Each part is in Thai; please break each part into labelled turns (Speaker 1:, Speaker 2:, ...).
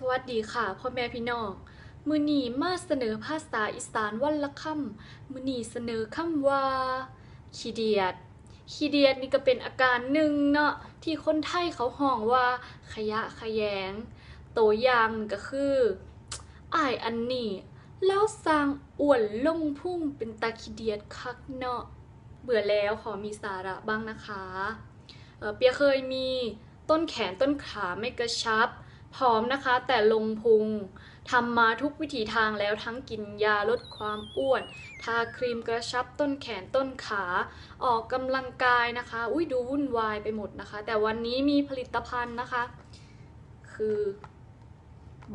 Speaker 1: สวัสดีค่ะพ่อแม่พี่น้องมือนีมาเสนอภาษาอีสานวันละคำมือนีเสนอคำว่าขี้เดียดขี้เดียดนี่ก็เป็นอาการหนึ่งเนาะที่คนไทยเขาห้องว่า ขยะขยงตัวอย่างก็คืออ้ายอันนี้แล้วสร้างอ้วนลงพุ่งเป็นตาขี้เดียดคักเนาะเบื่อแล้วขอมีสาระบ้างนะคะเเปียเคยมีต้นแขนต้นขาไม่กระชับ ผอมนะคะ แต่ลงพุงทำมาทุกวิถีทางแล้วทั้งกินยาลดความอ้วน ทาครีมกระชับต้นแขนต้นขา ออกกำลังกายนะคะ อุ้ยดูวุ่นวายไปหมดนะคะ แต่วันนี้มีผลิตภัณฑ์นะคะ คือ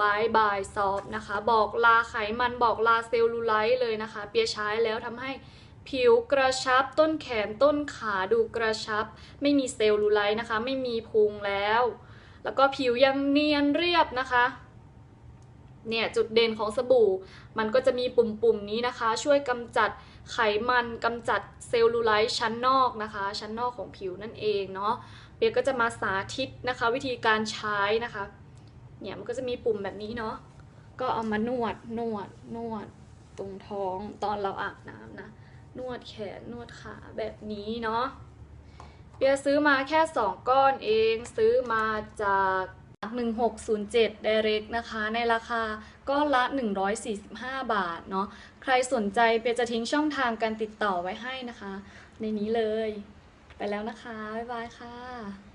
Speaker 1: บายบายซอฟนะคะ บอกลาไขมันบอกลาเซลลูไลท์เลยนะคะ เปียใช้แล้วทำให้ผิวกระชับต้นแขนต้นขาดูกระชับ ไม่มีเซลลูไลท์นะคะ ไม่มีพุงแล้ว แล้วก็ผิวยังเนียนเรียบนะคะเนี่ยจุดเด่นของสบู่ มันก็จะมีปุ่มๆนี้นะคะ ช่วยกำจัดไขมันกำจัดเซลลูไลท์ชั้นนอกนะคะ ชั้นนอกของผิวนั่นเองเนาะเปียก็จะมาสาธิตนะคะ วิธีการใช้นะคะเนี่ยมันก็จะมีปุ่มแบบนี้เนาะก็เอามานวดนวดนวดตรงท้องตอนเราอาบน้ำนะนวดแขนนวดขาแบบนี้เนาะ เปียซื้อมาแค่ 2 ก้อนเองซื้อมาจาก 1607 Direct นะคะ ในราคาก้อนละ 145 บาทเนาะใครสนใจเปียจะทิ้งช่องทางการติดต่อไว้ให้นะคะ ในนี้เลย ไปแล้วนะคะ บ๊ายบายค่ะ